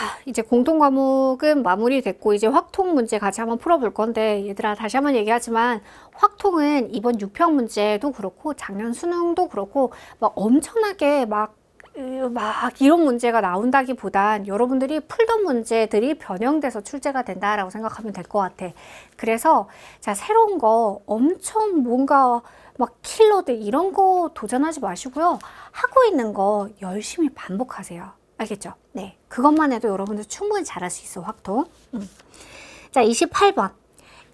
자, 이제 공통 과목은 마무리됐고 이제 확통 문제 같이 한번 풀어볼 건데 얘들아 다시 한번 얘기하지만 확통은 이번 6평 문제도 그렇고 작년 수능도 그렇고 막 엄청나게 막, 으, 막 이런 문제가 나온다기보단 여러분들이 풀던 문제들이 변형돼서 출제가 된다라고 생각하면 될 것 같아. 그래서 자 새로운 거 엄청 뭔가 막 킬러들 이런 거 도전하지 마시고요. 하고 있는 거 열심히 반복하세요. 알겠죠? 네. 그것만 해도 여러분들 충분히 잘할 수 있어, 확통. 음. 자, 28번.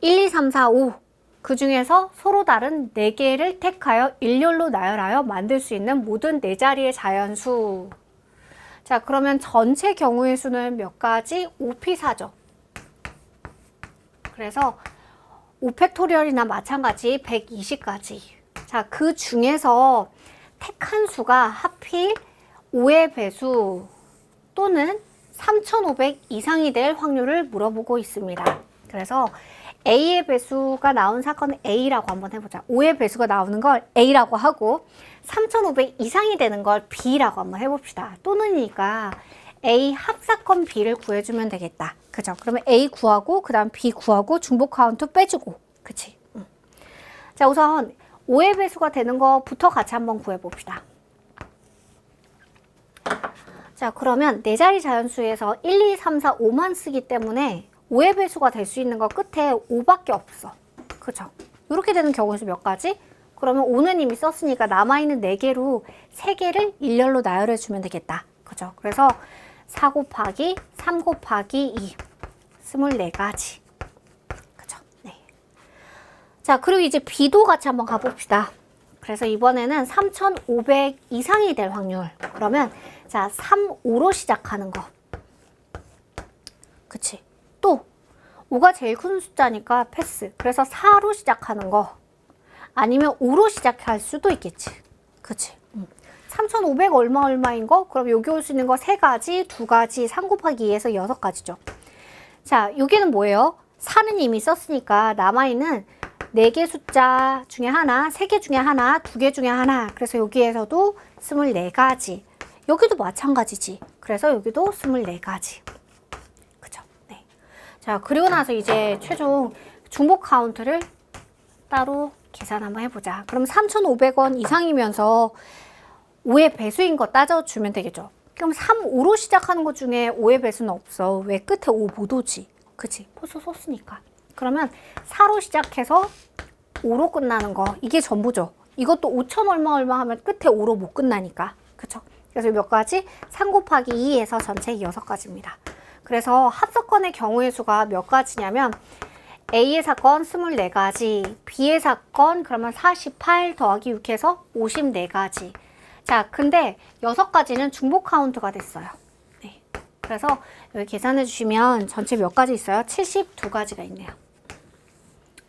1, 2, 3, 4, 5. 그 중에서 서로 다른 4개를 택하여 일렬로 나열하여 만들 수 있는 모든 4자리의 자연수. 자, 그러면 전체 경우의 수는 몇 가지? 5피사죠. 그래서 5팩토리얼이나 마찬가지 120가지. 자, 그 중에서 택한 수가 하필 5의 배수 또는 3,500 이상이 될 확률을 물어보고 있습니다. 그래서 A의 배수가 나온 사건은 A라고 한번 해보자. 5의 배수가 나오는 걸 A라고 하고 3,500 이상이 되는 걸 B라고 한번 해봅시다. 또는이니까 A 합사건 B를 구해주면 되겠다. 그죠? 그러면 A 구하고 그 다음 B 구하고 중복 카운트 빼주고 그치? 응. 자 우선 5의 배수가 되는 거부터 같이 한번 구해봅시다. 자 그러면 네 자리 자연수에서 1, 2, 3, 4, 5만 쓰기 때문에 5의 배수가 될 수 있는 거 끝에 5밖에 없어. 그죠? 이렇게 되는 경우에서 몇 가지? 그러면 5는 이미 썼으니까 남아있는 4개로 3개를 일렬로 나열해 주면 되겠다. 그죠? 그래서 4 곱하기 3 곱하기 2 24가지. 그죠? 네. 자 그리고 이제 B도 같이 한번 가봅시다. 그래서 이번에는 3,500 이상이 될 확률. 그러면 자, 3, 5로 시작하는 거. 그치? 또 5가 제일 큰 숫자니까 패스. 그래서 4로 시작하는 거. 아니면 5로 시작할 수도 있겠지. 그치? 음. 3,500 얼마 얼마인 거? 그럼 여기 올 수 있는 거 3가지, 2가지, 3 곱하기 2에서 6가지죠. 자, 여기는 뭐예요? 4는 이미 썼으니까 남아있는 4개 숫자 중에 하나, 3개 중에 하나, 2개 중에 하나. 그래서 여기에서도 24가지. 여기도 마찬가지지. 그래서 여기도 24가지. 그죠? 네. 자, 그리고 나서 이제 최종 중복 카운트를 따로 계산 한번 해보자. 그럼 3,500원 이상이면서 5의 배수인 거 따져주면 되겠죠. 그럼 3, 5로 시작하는 것 중에 5의 배수는 없어. 왜 끝에 5못 오지? 그치? 벌써 썼으니까. 그러면 4로 시작해서 5로 끝나는 거. 이게 전부죠. 이것도 5천 얼마 얼마 하면 끝에 5로 못 끝나니까. 그쵸? 그래서 몇 가지? 3 곱하기 2에서 전체 6 가지입니다. 그래서 합사건의 경우의 수가 몇 가지냐면 A의 사건 24가지, B의 사건 그러면 48 더하기 6해서 54가지. 자, 근데 6가지는 중복 카운트가 됐어요. 네. 그래서 여기 계산해 주시면 전체 몇 가지 있어요? 72가지가 있네요.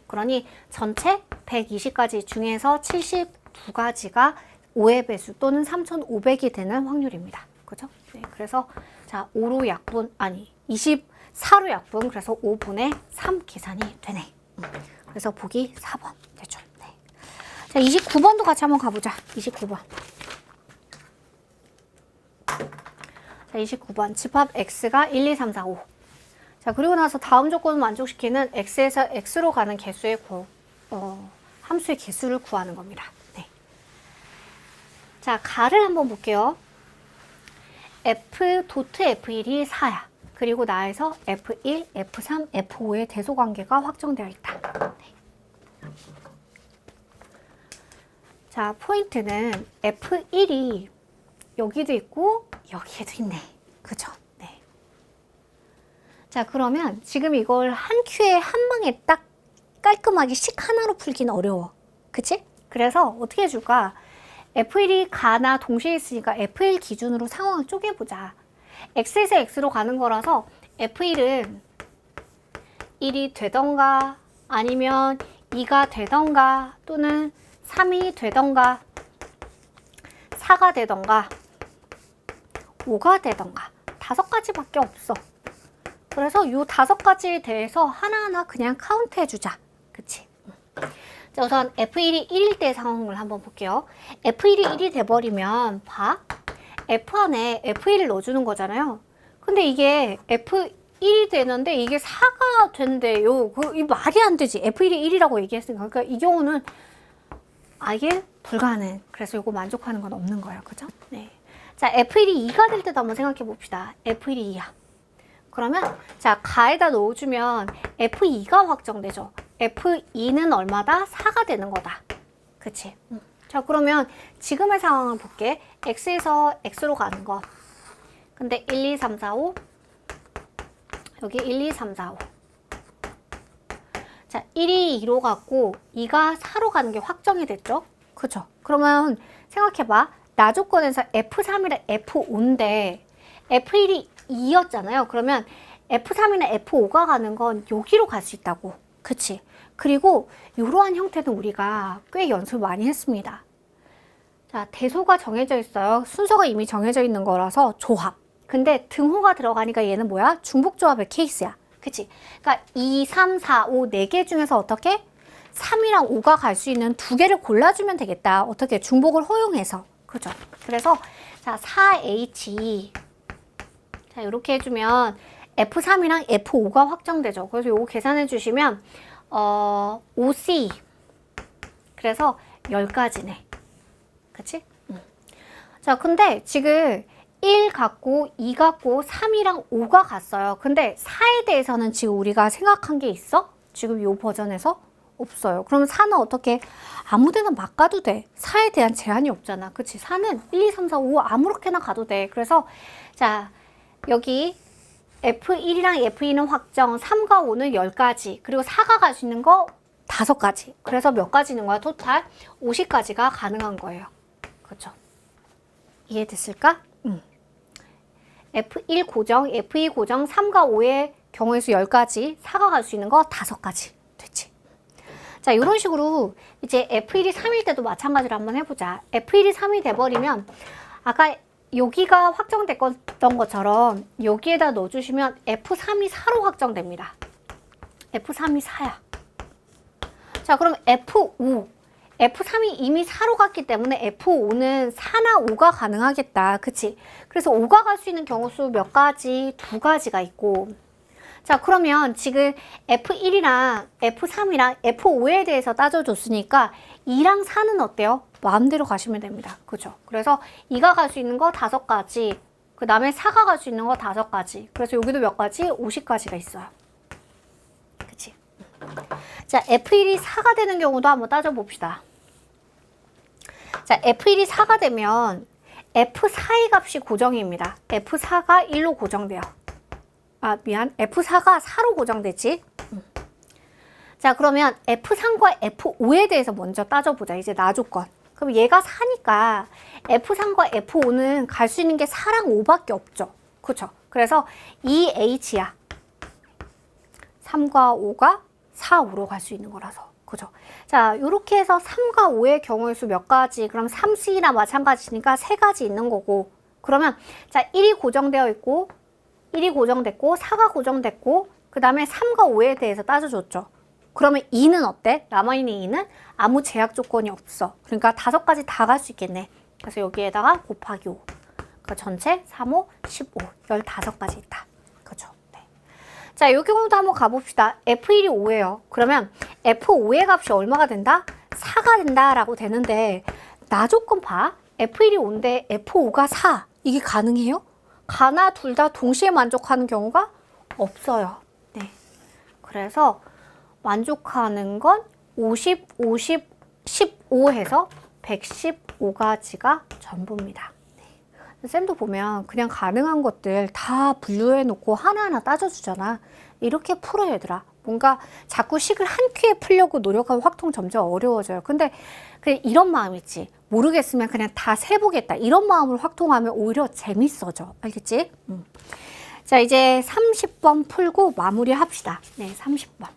그러니 전체 120가지 중에서 72가지가 5의 배수 또는 3,500이 되는 확률입니다. 그죠? 네, 그래서 자, 5로 약분 아니 24로 약분 그래서 5분의 3 계산이 되네. 음, 그래서 보기 4번 되죠. 네. 자, 29번도 같이 한번 가보자. 29번. 자, 29번 집합 x가 1, 2, 3, 4, 5. 자, 그리고 나서 다음 조건을 만족시키는 x에서 x로 가는 개수의 구, 어, 함수의 개수를 구하는 겁니다. 자, 가를 한번 볼게요. f 도트 f1이 4야. 그리고 나에서 f1, f3, f5의 대소관계가 확정되어 있다. 네. 자, 포인트는 f1이 여기도 있고 여기에도 있네. 그죠? 네. 자, 그러면 지금 이걸 한 큐에 한 방에 딱 깔끔하게 식 하나로 풀기는 어려워. 그치? 그래서 어떻게 해줄까? F1이 가나 동시에 있으니까 F1 기준으로 상황을 쪼개보자. X에서 X로 가는 거라서 F1은 1이 되던가 아니면 2가 되던가 또는 3이 되던가 4가 되던가 5가 되던가 다섯 가지밖에 없어. 그래서 이 다섯 가지에 대해서 하나하나 그냥 카운트 해주자. 자, 우선 F1이 1일 때 상황을 한번 볼게요. F1이 1이 돼버리면 봐. F 안에 F1을 넣어주는 거잖아요. 근데 이게 F1이 되는데 이게 4가 된대요. 그, 이 말이 안 되지. F1이 1이라고 얘기했으니까. 그러니까 이 경우는 아예 불가능. 그래서 이거 만족하는 건 없는 거예요. 그죠? 네. 자, F1이 2가 될 때도 한번 생각해 봅시다. F1이 2야. 그러면 자, 가에다 넣어주면 F2가 확정되죠. F2는 얼마다? 4가 되는 거다. 그치? 음. 자, 그러면 지금의 상황을 볼게. X에서 X로 가는 거. 근데 1, 2, 3, 4, 5. 여기 1, 2, 3, 4, 5. 자, 1이 2로 갔고 2가 4로 가는 게 확정이 됐죠? 그죠? 그러면 생각해봐. 나 조건에서 F3이랑 F5인데 F1이 2였잖아요. 그러면 F3이나 F5가 가는 건 여기로 갈 수 있다고. 그치? 그리고 이러한 형태는 우리가 꽤 연습 많이 했습니다. 자, 대소가 정해져 있어요. 순서가 이미 정해져 있는 거라서 조합. 근데 등호가 들어가니까 얘는 뭐야? 중복조합의 케이스야. 그치? 그러니까 2, 3, 4, 5, 4개 중에서 어떻게? 3이랑 5가 갈 수 있는 두 개를 골라주면 되겠다. 어떻게? 중복을 허용해서. 그죠? 그래서 자, 4H 자, 이렇게 해주면 F3이랑 F5가 확정되죠. 그래서 요거 계산해 주시면 어, 5C 그래서 10가지네. 그치? 응. 자, 근데 지금 1 갖고 2 갖고 3이랑 5가 갔어요. 근데 4에 대해서는 지금 우리가 생각한 게 있어? 지금 요 버전에서 없어요. 그럼 4는 어떻게 아무데나 막 가도 돼. 4에 대한 제한이 없잖아. 그치? 4는 1, 2, 3, 4, 5 아무렇게나 가도 돼. 그래서 자 여기 F1이랑 F2는 확정, 3과 5는 10가지, 그리고 4가 갈 수 있는 거 5가지. 그래서 몇 가지는 거야? 토탈 50가지가 가능한 거예요. 그렇죠? 이해됐을까? 응. F1 고정, F2 고정, 3과 5의 경우의 수 10가지, 4가 갈 수 있는 거 5가지. 됐지? 자, 이런 식으로 이제 F1이 3일 때도 마찬가지로 한번 해보자. F1이 3이 돼버리면 아까 여기가 확정됐던 것처럼 여기에다 넣어주시면 F3이 4로 확정됩니다. F3이 4야. 자, 그럼 F5. F3이 이미 4로 갔기 때문에 F5는 4나 5가 가능하겠다. 그치? 그래서 5가 갈 수 있는 경우 수 몇 가지? 두 가지가 있고. 자, 그러면 지금 F1이랑 F3이랑 F5에 대해서 따져줬으니까 2랑 4는 어때요? 마음대로 가시면 됩니다. 그죠? 그래서 2가 갈 수 있는 거 다섯 가지, 그 다음에 4가 갈 수 있는 거 다섯 가지. 그래서 여기도 몇 가지? 50가지가 있어요. 그치? 자, F1이 4가 되는 경우도 한번 따져봅시다. 자, F1이 4가 되면 F4의 값이 고정입니다. F4가 1로 고정돼요. 아, 미안. F4가 4로 고정되지? 자, 그러면 F3과 F5에 대해서 먼저 따져보자. 이제 나 조건. 그럼 얘가 4니까 F3과 F5는 갈 수 있는 게 4랑 5밖에 없죠. 그쵸? 그래서 2H야. 3과 5가 4, 5로 갈 수 있는 거라서. 그죠? 자, 이렇게 해서 3과 5의 경우의 수 몇 가지? 그럼 3C나 마찬가지니까 세 가지 있는 거고. 그러면 자, 1이 고정되어 있고 1이 고정됐고 4가 고정됐고 그 다음에 3과 5에 대해서 따져줬죠. 그러면 2는 어때? 남아있는 2는 아무 제약 조건이 없어. 그러니까 다섯 가지 다 갈 수 있겠네. 그래서 여기에다가 곱하기 5. 그 전체 3, 5, 15. 15가지 있다. 그죠? 네. 자, 이 경우도 한번 가봅시다. F1이 5예요. 그러면 F5의 값이 얼마가 된다? 4가 된다라고 되는데 나 조건 봐. F1이 5인데 F5가 4. 이게 가능해요? 가나 둘 다 동시에 만족하는 경우가 없어요. 네. 그래서 만족하는 건 50, 50, 15 해서 115가지가 전부입니다. 네. 쌤도 보면 그냥 가능한 것들 다 분류해 놓고 하나하나 따져주잖아. 이렇게 풀어 얘들아. 뭔가 자꾸 식을 한 큐에 풀려고 노력하면 확통 점점 어려워져요. 근데 그 이런 마음 있지. 모르겠으면 그냥 다 세보겠다. 이런 마음을 확통하면 오히려 재밌어져. 알겠지? 음. 자, 이제 30번 풀고 마무리 합시다. 네, 30번.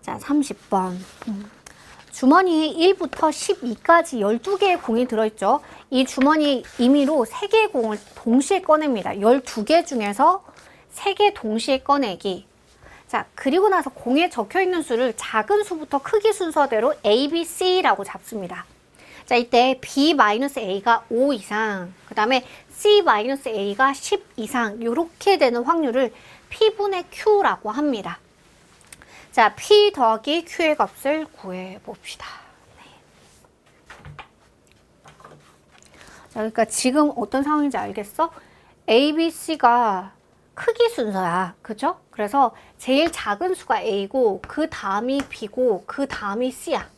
자, 30번. 음. 주머니에 1부터 12까지 12개의 공이 들어있죠. 이 주머니 임의로 3개의 공을 동시에 꺼냅니다. 12개 중에서 3개 동시에 꺼내기. 자, 그리고 나서 공에 적혀 있는 수를 작은 수부터 크기 순서대로 A, B, C라고 잡습니다. 자, 이때 B-A가 5 이상, 그 다음에 C-A가 10 이상, 이렇게 되는 확률을 P분의 Q라고 합니다. 자, P 더하기 Q의 값을 구해봅시다. 네. 자, 그러니까 지금 어떤 상황인지 알겠어? A, B, C가 크기 순서야. 그죠? 그래서 제일 작은 수가 A고, 그 다음이 B고, 그 다음이 C야.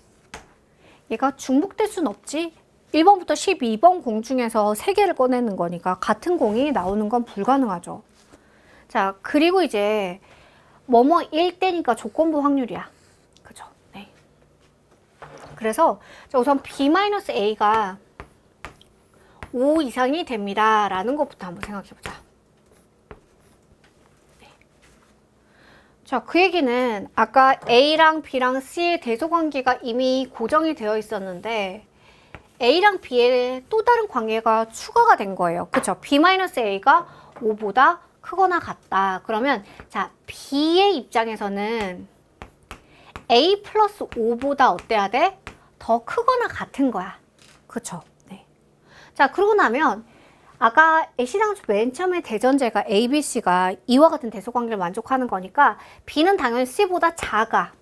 얘가 중복될 순 없지. 1번부터 12번 공 중에서 3개를 꺼내는 거니까 같은 공이 나오는 건 불가능하죠. 자, 그리고 이제 뭐뭐 1대니까 조건부 확률이야. 그죠? 네. 그래서 자, 우선 B-A가 5 이상이 됩니다. 라는 것부터 한번 생각해 보자. 네. 자, 그 얘기는 아까 A랑 B랑 C의 대소 관계가 이미 고정이 되어 있었는데 A랑 B의 또 다른 관계가 추가가 된 거예요. 그쵸? B-A가 5보다 크거나 같다. 그러면 자 B의 입장에서는 A 플러스 5보다 어때야 돼? 더 크거나 같은 거야. 그쵸? 네. 자 그러고 나면 아까 애시당초 맨 처음에 대전제가 A, B, C가 이와 같은 대소관계를 만족하는 거니까 B는 당연히 C보다 작아.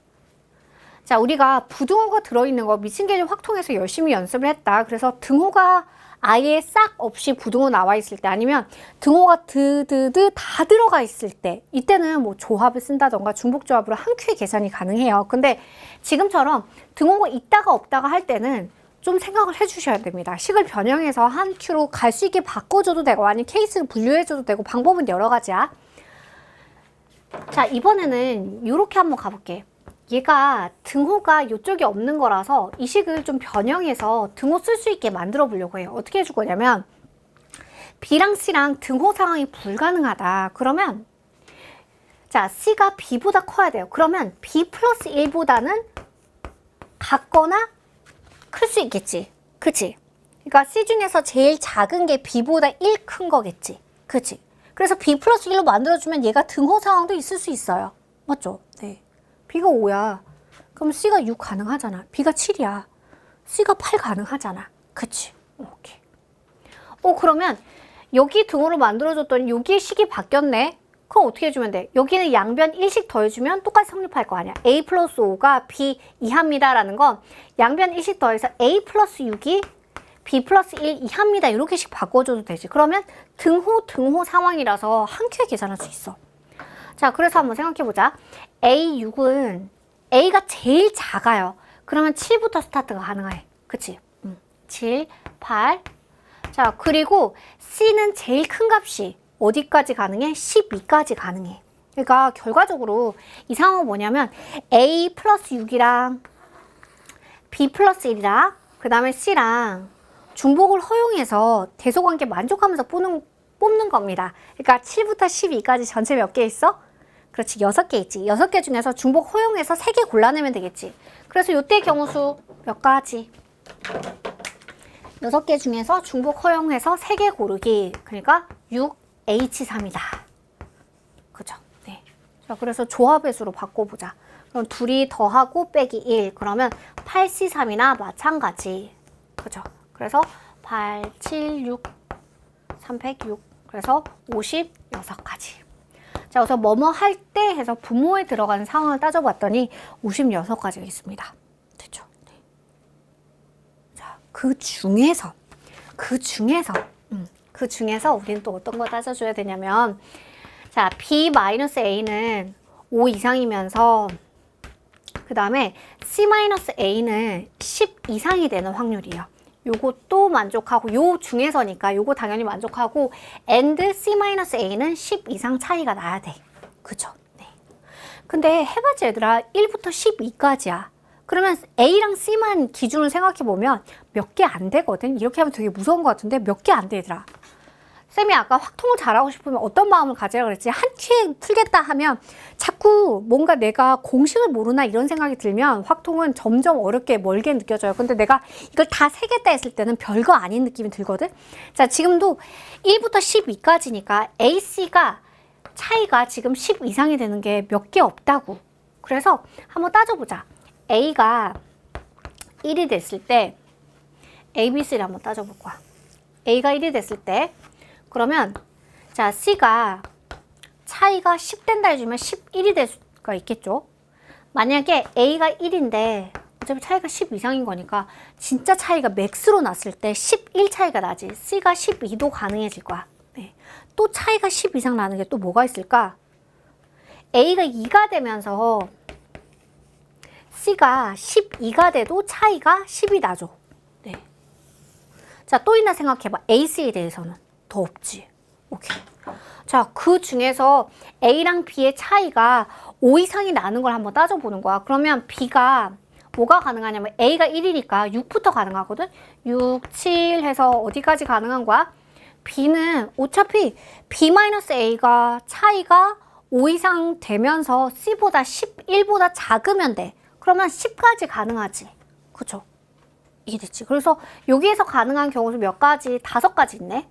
자, 우리가 부등호가 들어있는 거 미친 개념 확통해서 열심히 연습을 했다. 그래서 등호가 아예 싹 없이 부등호 나와 있을 때 아니면 등호가 드드드 다 들어가 있을 때 이때는 뭐 조합을 쓴다던가 중복조합으로 한 큐의 계산이 가능해요. 근데 지금처럼 등호가 있다가 없다가 할 때는 좀 생각을 해주셔야 됩니다. 식을 변형해서 한 큐로 갈 수 있게 바꿔줘도 되고 아니면 케이스를 분류해줘도 되고 방법은 여러 가지야. 자 이번에는 이렇게 한번 가볼게. 얘가 등호가 이쪽에 없는 거라서 이 식을 좀 변형해서 등호 쓸 수 있게 만들어 보려고 해요. 어떻게 해줄 거냐면 B랑 C랑 등호 상황이 불가능하다. 그러면 자 C가 B보다 커야 돼요. 그러면 B 플러스 1보다는 같거나 클 수 있겠지. 그치? 그러니까 C 중에서 제일 작은 게 B보다 1 큰 거겠지. 그치? 그래서 B 플러스 1로 만들어주면 얘가 등호 상황도 있을 수 있어요. 맞죠? 네. B가 5야. 그럼 C가 6 가능하잖아. B가 7이야. C가 8 가능하잖아. 그치? 오케이. 어, 그러면 여기 등호로 만들어줬더니 여기 식이 바뀌었네? 그럼 어떻게 해주면 돼? 여기는 양변 1씩 더해주면 똑같이 성립할 거 아니야. A 플러스 5가 B 이하입니다. 라는 건 양변 1씩 더해서 A 플러스 6이 B 플러스 1 이하입니다. 이렇게씩 바꿔줘도 되지. 그러면 등호, 등호 상황이라서 한 큐에 계산할 수 있어. 자, 그래서 한번 생각해보자. A6은 A가 제일 작아요. 그러면 7부터 스타트가 가능해. 그치? 음. 7, 8. 자, 그리고 C는 제일 큰 값이 어디까지 가능해? 12까지 가능해. 그러니까 결과적으로 이 상황은 뭐냐면 A 플러스 6이랑 B 플러스 1이랑 그 다음에 C랑 중복을 허용해서 대소관계 만족하면서 뽑는, 뽑는 겁니다. 그러니까 7부터 12까지 전체 몇 개 있어? 그렇지, 6개 있지. 6개 중에서 중복 허용해서 3개 골라내면 되겠지. 그래서 이때 경우수 몇 가지? 6개 중에서 중복 허용해서 3개 고르기. 그러니까 6H3이다. 그죠? 네. 자, 그래서 조합의 수로 바꿔보자. 그럼 둘이 더하고 빼기 1. 그러면 8C3이나 마찬가지. 그죠? 그래서 8, 7, 6, 306. 그래서 56가지. 자, 그래서 뭐뭐 할 때 해서 부모에 들어가는 상황을 따져봤더니 56가지가 있습니다. 됐죠? 네. 자, 그 중에서, 그 중에서, 음, 그 중에서 우리는 또 어떤 거 따져줘야 되냐면, 자, B-A는 5 이상이면서, 그 다음에 C-A는 10 이상이 되는 확률이에요. 요것도 만족하고 요 중에서니까 요거 당연히 만족하고 and C-A는 10 이상 차이가 나야 돼. 그죠? 네. 근데 해봤지 얘들아 1부터 12까지야. 그러면 A랑 C만 기준을 생각해 보면 몇 개 안 되거든. 이렇게 하면 되게 무서운 것 같은데 몇 개 안 돼, 얘들아. 쌤이 아까 확 통을 잘하고 싶으면 어떤 마음을 가지라 그랬지? 한 큐에 풀겠다 하면 자꾸 뭔가 내가 공식을 모르나 이런 생각이 들면 확통은 점점 어렵게 멀게 느껴져요. 근데 내가 이걸 다 세겠다 했을 때는 별거 아닌 느낌이 들거든? 자, 지금도 1부터 12까지니까 AC가 차이가 지금 10 이상이 되는 게 몇 개 없다고. 그래서 한번 따져보자. A가 1이 됐을 때 A, B, C를 한번 따져볼 거야. A가 1이 됐을 때 그러면 자 C가 차이가 10 된다 해주면 11이 될 수가 있겠죠. 만약에 A가 1인데 어차피 차이가 10 이상인 거니까 진짜 차이가 맥스로 났을 때 11 차이가 나지. C가 12도 가능해질 거야. 네. 또 차이가 10 이상 나는 게 또 뭐가 있을까? A가 2가 되면서 C가 12가 돼도 차이가 10이 나죠. 네. 자, 또 있나 생각해봐. AC에 대해서는 더 없지. 오케이. 자, 그 중에서 A랑 B의 차이가 5 이상이 나는 걸 한번 따져보는 거야. 그러면 B가 뭐가 가능하냐면 A가 1이니까 6부터 가능하거든? 6, 7 해서 어디까지 가능한 거야? B는 어차피 B-A가 차이가 5 이상 되면서 C보다 11보다 작으면 돼. 그러면 10까지 가능하지. 그죠? 이게 됐지. 그래서 여기에서 가능한 경우도 몇 가지? 다섯 가지 있네.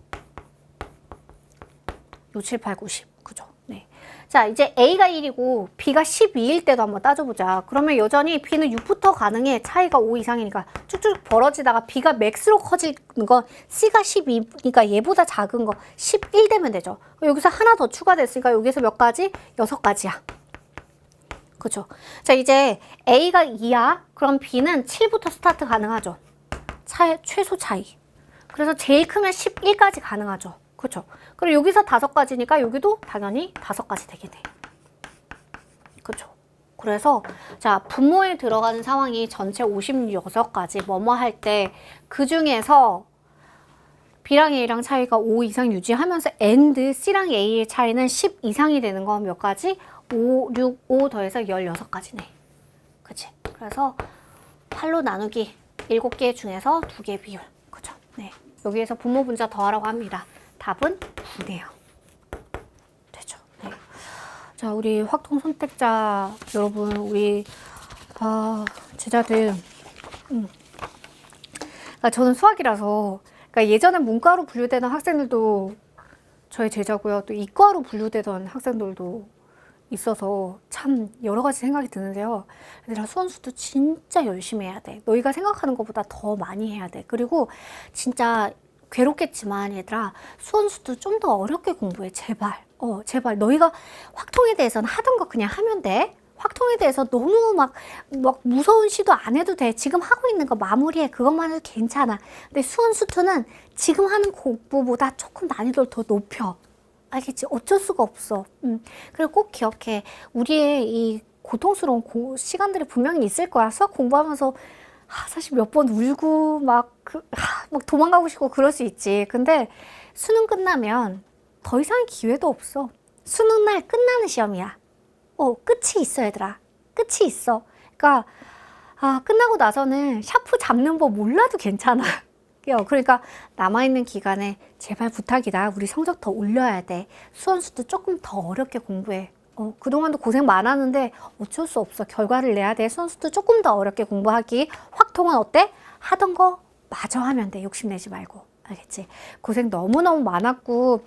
6, 7, 8, 9, 10. 그죠? 네. 자, 이제 A가 1이고 B가 12일 때도 한번 따져보자. 그러면 여전히 B는 6부터 가능해. 차이가 5 이상이니까 쭉쭉 벌어지다가 B가 맥스로 커지는 건 C가 12니까 얘보다 작은 거 11 되면 되죠. 여기서 하나 더 추가됐으니까 여기서 몇 가지? 여섯 가지야. 그죠? 자, 이제 A가 2야. 그럼 B는 7부터 스타트 가능하죠. 차 최소 차이. 그래서 제일 크면 11까지 가능하죠. 그죠? 그리고 여기서 다섯 가지니까 여기도 당연히 다섯 가지 되겠네. 그죠? 그래서 자 분모에 들어가는 상황이 전체 56가지 뭐뭐 할 때 그 중에서 B랑 A랑 차이가 5 이상 유지하면서 AND C랑 A의 차이는 10 이상이 되는 건 몇 가지? 5, 6, 5 더해서 16가지네. 그치? 그래서 8로 나누기 7개 중에서 2개 비율. 그죠? 네. 여기에서 분모 분자 더하라고 합니다. 답은 9네요. 되죠? 네. 자, 우리 확통 선택자 여러분, 우리 아, 제자들 음. 그러니까 저는 수학이라서 그러니까 예전에 문과로 분류되던 학생들도 저의 제자고요. 또 이과로 분류되던 학생들도 있어서 참 여러 가지 생각이 드는데요. 얘들아 수원수도 진짜 열심히 해야 돼. 너희가 생각하는 것보다 더 많이 해야 돼. 그리고 진짜 괴롭겠지만 얘들아 수원수도 좀 더 어렵게 공부해. 제발. 어 제발 너희가 확통에 대해서는 하던 거 그냥 하면 돼. 확통에 대해서 너무 막, 막 무서운 시도 안 해도 돼. 지금 하고 있는 거 마무리해. 그것만 해도 괜찮아. 근데 수원 수투는 지금 하는 공부보다 조금 난이도를 더 높여. 알겠지? 어쩔 수가 없어. 음. 그리고 꼭 기억해. 우리의 이 고통스러운 고, 시간들이 분명히 있을 거야. 수학 공부하면서 아, 사실 몇 번 울고 막, 그, 아, 막 도망가고 싶고 그럴 수 있지. 근데 수능 끝나면 더 이상 기회도 없어. 수능 날 끝나는 시험이야. 어, 끝이 있어, 얘들아. 끝이 있어. 그러니까, 아, 끝나고 나서는 샤프 잡는 법 몰라도 괜찮아. 그러니까 남아있는 기간에 제발 부탁이다. 우리 성적 더 올려야 돼. 수원수도 조금 더 어렵게 공부해. 어, 그동안도 고생 많았는데 어쩔 수 없어. 결과를 내야 돼. 수원수도 조금 더 어렵게 공부하기. 확통은 어때? 하던 거 마저 하면 돼. 욕심내지 말고. 알겠지? 고생 너무너무 많았고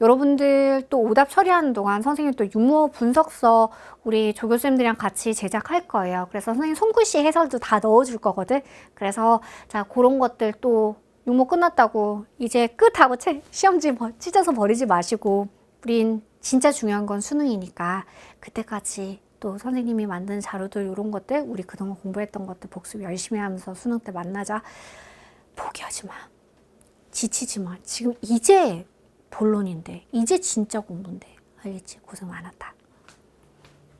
여러분들 또 오답 처리하는 동안 선생님 또 유머 분석서 우리 조교수님들이랑 같이 제작할 거예요. 그래서 선생님 손글씨 해설도 다 넣어줄 거거든. 그래서 자 그런 것들 또 유머 끝났다고 이제 끝하고 채, 시험지 뭐 찢어서 버리지 마시고 우린 진짜 중요한 건 수능이니까 그때까지 또 선생님이 만든 자료들 이런 것들 우리 그동안 공부했던 것들 복습 열심히 하면서 수능 때 만나자 포기하지 마. 지치지 마. 지금 이제 본론인데, 이제 진짜 공부인데. 알겠지? 고생 많았다.